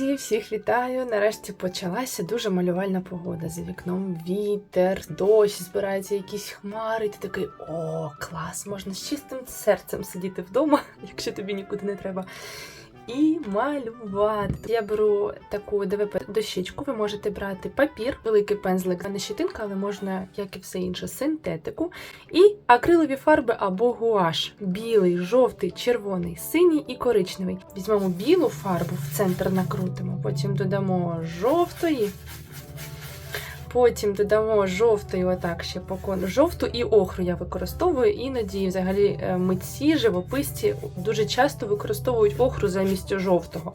Друзі, всіх вітаю! Нарешті почалася дуже малювальна погода. За вікном вітер, дощ, збираються якісь хмари. Ти такий о, клас! Можна з чистим серцем сидіти вдома, якщо тобі нікуди не треба. І малювати. Я беру таку ДВП дощечку. Ви можете брати папір, великий пензлик, а не щитинка, але можна, як і все інше, синтетику. І акрилові фарби або гуаш. Білий, жовтий, червоний, синій і коричневий. Візьмемо білу фарбу, в центр накрутимо, потім додамо жовтої. Потім додамо жовтої, отак ще по кону. Жовту і охру я використовую. Іноді, взагалі, е, митці, живописці дуже часто використовують охру замість жовтого.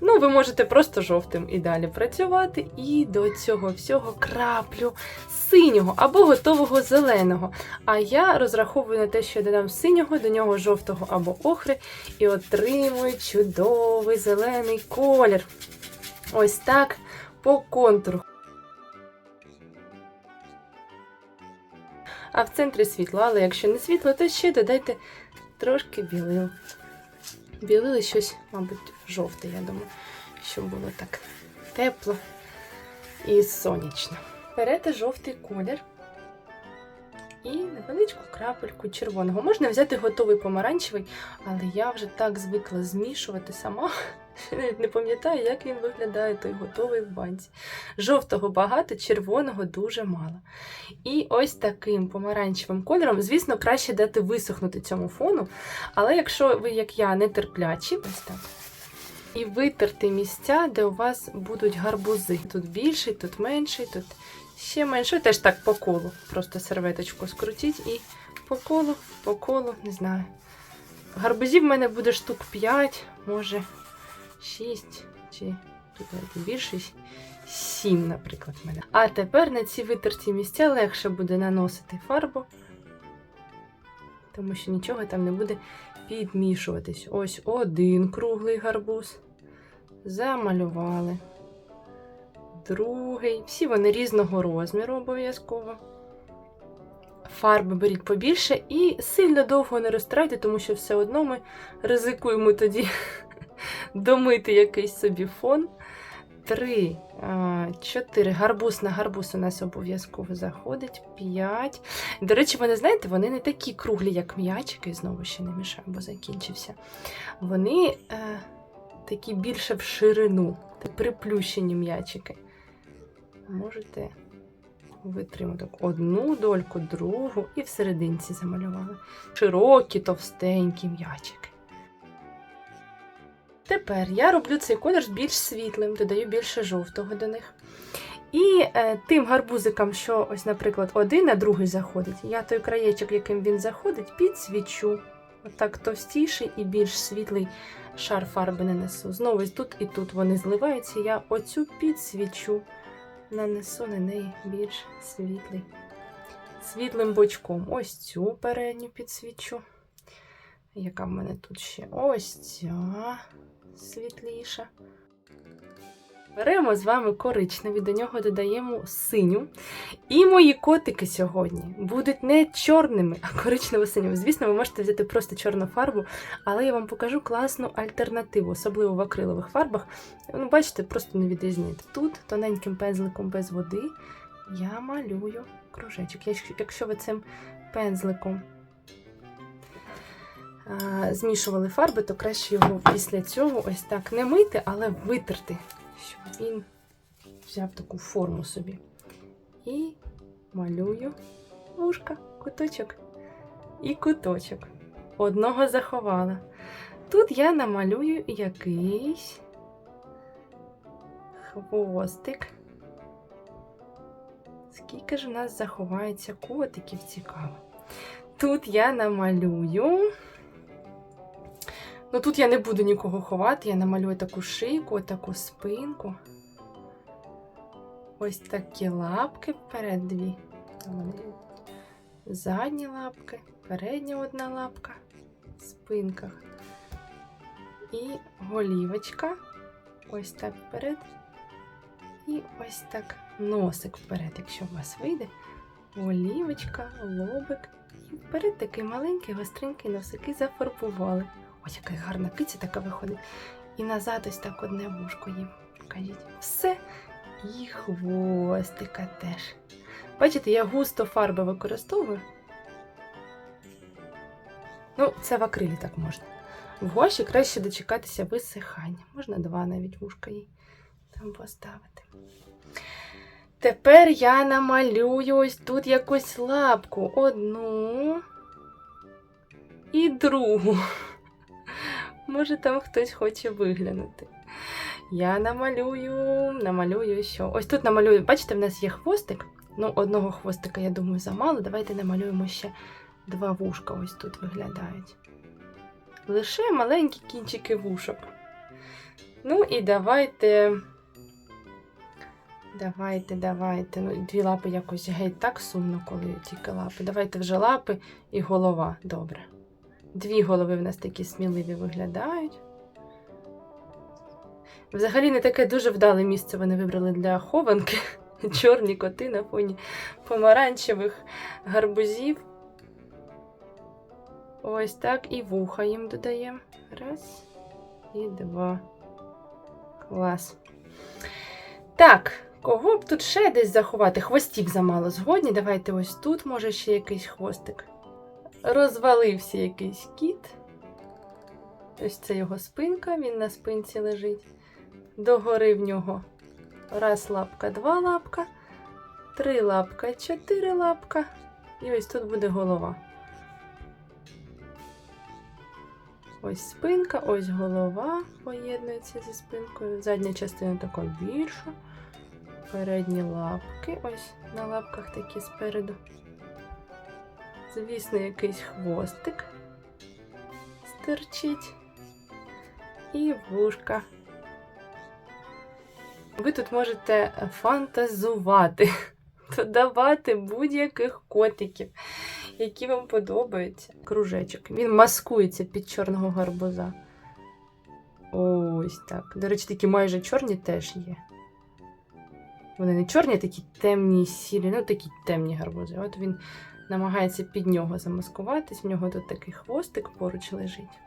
Ну, ви можете просто жовтим і далі працювати. І до цього всього краплю синього або готового зеленого. А я розраховую на те, що я додам синього, до нього жовтого або охри, і отримую чудовий зелений колір. Ось так по контуру. А в центрі світло, але якщо не світло, то ще додайте трошки білил. Білили щось, мабуть, жовте, я думаю, щоб було так тепло і сонячно. Берете жовтий колір і невеличку крапельку червоного. Можна взяти готовий помаранчевий, але я вже так звикла змішувати сама. Навіть не пам'ятаю, як він виглядає той готовий в банці. Жовтого багато, червоного дуже мало. І ось таким помаранчевим кольором, звісно, краще дати висохнути цьому фону. Але якщо ви, як я, не терплячі, ось так. І витерти місця, де у вас будуть гарбузи. Тут більший, тут менший, тут ще менший. Теж так по колу. Просто серветочку скрутіть і по колу, по колу, не знаю. Гарбузів в мене буде штук 5, може 6 чи навіть більше 7, наприклад, мене. А тепер на ці витерті місця легше буде наносити фарбу, тому що нічого там не буде підмішуватись. Ось один круглий гарбуз. Замалювали. Другий. Всі вони різного розміру обов'язково. Фарби беріть побільше і сильно довго не розтрайте, тому що все одно ми ризикуємо тоді домити якийсь собі фон. Три, чотири. Гарбуз на гарбуз у нас обов'язково заходить. П'ять. До речі, вони, знаєте, вони не такі круглі, як м'ячики. Знову ще не мішаю, бо закінчився. Вони е, такі більше в ширину, приплющені м'ячики. Можете витримати одну дольку, другу і в серединці замалювали. Широкі, товстенькі м'ячики. Тепер я роблю цей колір більш світлим, додаю більше жовтого до них. І е, тим гарбузикам, що, ось, наприклад, один на другий заходить, я той краєчок, яким він заходить, підсвічу. Отак товстіший і більш світлий шар фарби нанесу. Знову тут і тут вони зливаються. Я оцю підсвічу, нанесу на неї більш світлий. Світлим бочком. Ось цю передню підсвічу. Яка в мене тут ще? Ось ця світліша. Беремо з вами коричневий, до нього додаємо синю. І мої котики сьогодні будуть не чорними, а коричнево-синіми. Звісно, ви можете взяти просто чорну фарбу, але я вам покажу класну альтернативу, особливо в акрилових фарбах. Ну, бачите, просто не відрізняєте. Тут тоненьким пензликом без води я малюю кружечок. Якщо- ви цим пензликом змішували фарби, то краще його після цього ось так не мити, але витерти, щоб він взяв таку форму собі. І малюю вушка, куточок і куточок. Одного заховала. Тут я намалюю якийсь хвостик. Скільки ж у нас заховається котиків, цікаво. Тут я намалюю. Ну тут я не буду нікого ховати, я намалюю таку шийку, таку спинку. Ось такі лапки вперед дві. Задні лапки, передня одна лапка, в спинках. І голівочка. Ось так вперед. І ось так носик вперед, якщо у вас вийде. Голівочка, лобик. І вперед такий маленький гостренький носик зафарбували. Ось яка гарна киця така виходить. І назад ось так одне вушко їм. Покажіть. Все. І хвостика теж. Бачите, я густо фарби використовую. Ну, це в акрилі так можна. В гоші краще дочекатися висихання. Можна два навіть вушка їй там поставити. Тепер я намалюю ось тут якусь лапку. Одну і другу. Може, там хтось хоче виглянути. Я намалюю, намалюю що. Ось тут намалюю, бачите, в нас є хвостик. Ну, одного хвостика, я думаю, замало. Давайте намалюємо ще два вушка ось тут виглядають. Лише маленькі кінчики вушок. Ну і давайте. Давайте, давайте. Ну, дві лапи якось геть так сумно, коли тільки лапи. Давайте вже лапи і голова. Добре. Дві голови в нас такі сміливі виглядають. Взагалі не таке дуже вдале місце вони вибрали для хованки. Чорні коти на фоні помаранчевих гарбузів. Ось так і вуха їм додаємо. Раз і два. Клас. Так, кого б тут ще десь заховати? Хвостів замало згодні. Давайте ось тут, може, ще якийсь хвостик. Розвалився якийсь кіт. Ось це його спинка, він на спинці лежить. Догори в нього раз лапка, два лапка, три лапка, чотири лапка. І ось тут буде голова. Ось спинка, ось голова поєднується зі спинкою. Задня частина така більша. Передні лапки, ось на лапках такі спереду. Звісно, якийсь хвостик стирчить. І вушка. Ви тут можете фантазувати, додавати будь-яких котиків, які вам подобаються. Кружечок. Він маскується під чорного гарбуза. Ось так. До речі, такі майже чорні теж є. Вони не чорні, а такі темні, сірі, ну такі темні гарбузи. От він намагається під нього замаскуватись. В нього тут такий хвостик поруч лежить.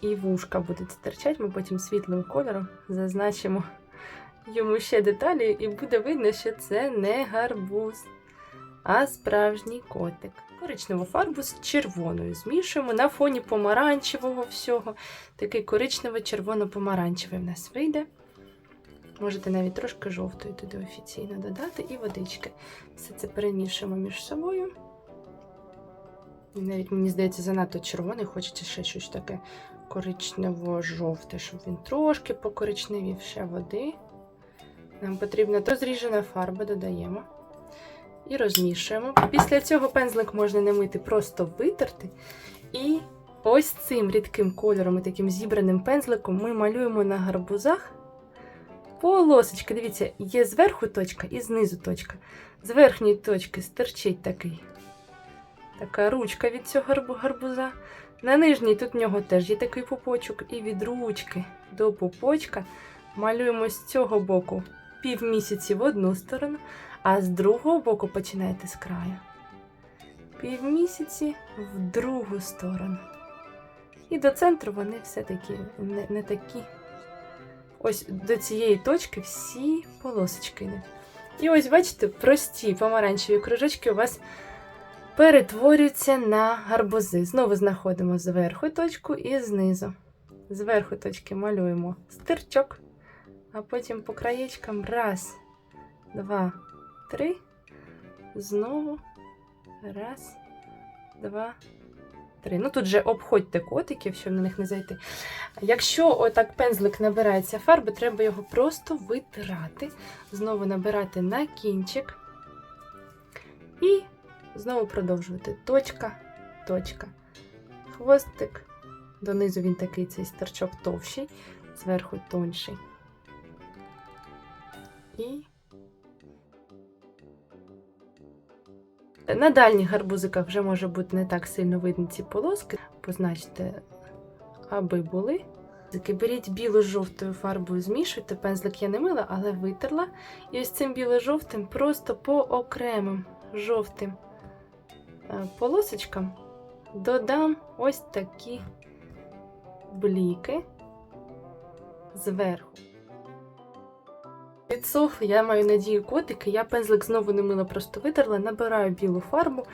І вушка будуть стирчать, ми потім світлим кольором зазначимо йому ще деталі, і буде видно, що це не гарбуз, а справжній котик. Коричневу фарбу з червоною змішуємо на фоні помаранчевого всього. Такий коричнево-червоно-помаранчевий в нас вийде. Можете навіть трошки жовтої туди офіційно додати і водички. Все це перемішуємо між собою. Навіть, мені здається, занадто червоний, хочеться ще щось таке коричнево-жовте, щоб він трошки покоричневів ще води. Нам потрібна дозріжена фарба, додаємо і розмішуємо. Після цього пензлик можна не мити, просто витерти. І ось цим рідким кольором і таким зібраним пензликом ми малюємо на гарбузах полосочки. Дивіться, є зверху точка і знизу точка. З верхньої точки стирчить такий. Така ручка від цього гарбуза. На нижній тут в нього теж є такий пупочок, і від ручки до пупочка малюємо з цього боку півмісяці в одну сторону, а з другого боку починаєте з краю. Півмісяці в другу сторону. І до центру вони все-таки не, не такі. Ось до цієї точки всі полосочки. І ось, бачите, прості помаранчеві кружочки у вас перетворюються на гарбузи. Знову знаходимо зверху точку і знизу. Зверху точки малюємо стирчок, а потім по краєчкам раз, два, три. Знову раз, два, три. Ну тут же обходьте котиків, щоб на них не зайти. Якщо отак пензлик набирається фарби, треба його просто витирати, знову набирати на кінчик і знову продовжувати. Точка, точка. Хвостик. Донизу він такий цей старчок товщий, зверху тонший. І на дальніх гарбузиках вже може бути не так сильно видно ці полоски. Позначте, аби були. Беріть білу-жовтою фарбою, змішуйте. Пензлик я не мила, але витерла. І ось цим біло-жовтим просто по окремим жовтим е, полосочкам додам ось такі бліки зверху. Підсохли, я маю надію котики, я пензлик знову не мила, просто витерла, набираю білу фарбу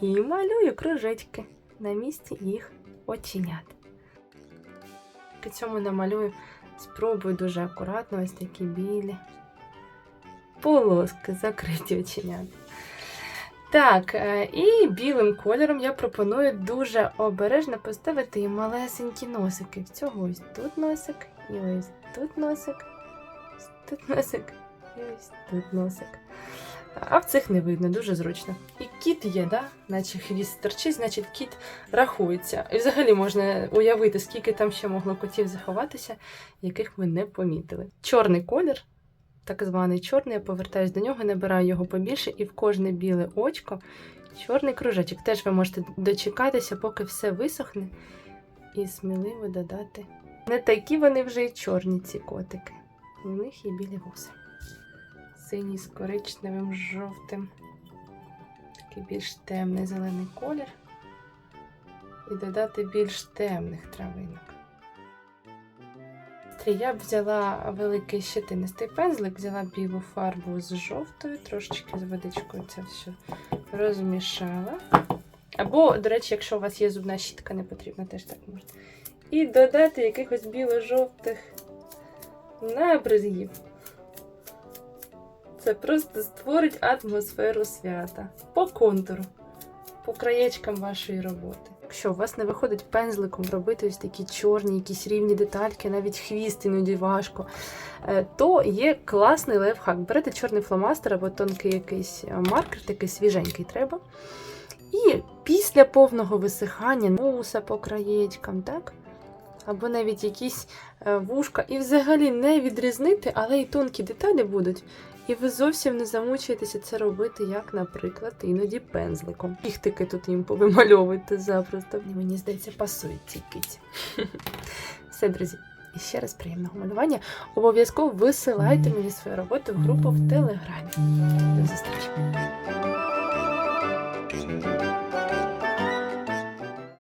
і малюю кружечки на місці їх оченят. При цьому намалюю, спробую дуже акуратно, ось такі білі полоски, закриті оченят. Так, е, і білим кольором я пропоную дуже обережно поставити малесенькі носики. Всього ось тут носик, і ось тут носик, тут носик, ось тут носик. А в цих не видно, дуже зручно. І кіт є, да? наче хвіст торчить, значить кіт рахується. І взагалі можна уявити, скільки там ще могло котів заховатися, яких ми не помітили. Чорний колір, так званий чорний, я повертаюсь до нього, набираю його побільше, і в кожне біле очко чорний кружечок. Теж ви можете дочекатися, поки все висохне, і сміливо додати. Не такі вони вже й чорні, ці котики. У них є білі вуса. Синій з коричневим, жовтим. Такий більш темний зелений колір. І додати більш темних травинок. Я б взяла великий щетинистий пензлик, взяла білу фарбу з жовтою, трошечки з водичкою це все розмішала. Або, до речі, якщо у вас є зубна щітка, не потрібно, теж так можна. І додати якихось біло-жовтих набризгів. Це просто створить атмосферу свята по контуру, по краєчкам вашої роботи. Якщо у вас не виходить пензликом робити ось такі чорні, якісь рівні детальки, навіть хвіст іноді важко, е, то є класний лайфхак. Берете чорний фломастер або тонкий якийсь е, маркер, такий свіженький треба. І після повного висихання носа по краєчкам, так? Або навіть якісь е, вушка, і взагалі не відрізнити, але і тонкі деталі будуть. І ви зовсім не замучуєтеся це робити, як, наприклад, іноді пензликом. Кіхтики тут їм повимальовуйте запросто. Мені здається, пасують ці киті. Все, друзі. І ще раз приємного малювання. Обов'язково висилайте мені свою роботу в групу в Телеграмі. До зустрічі!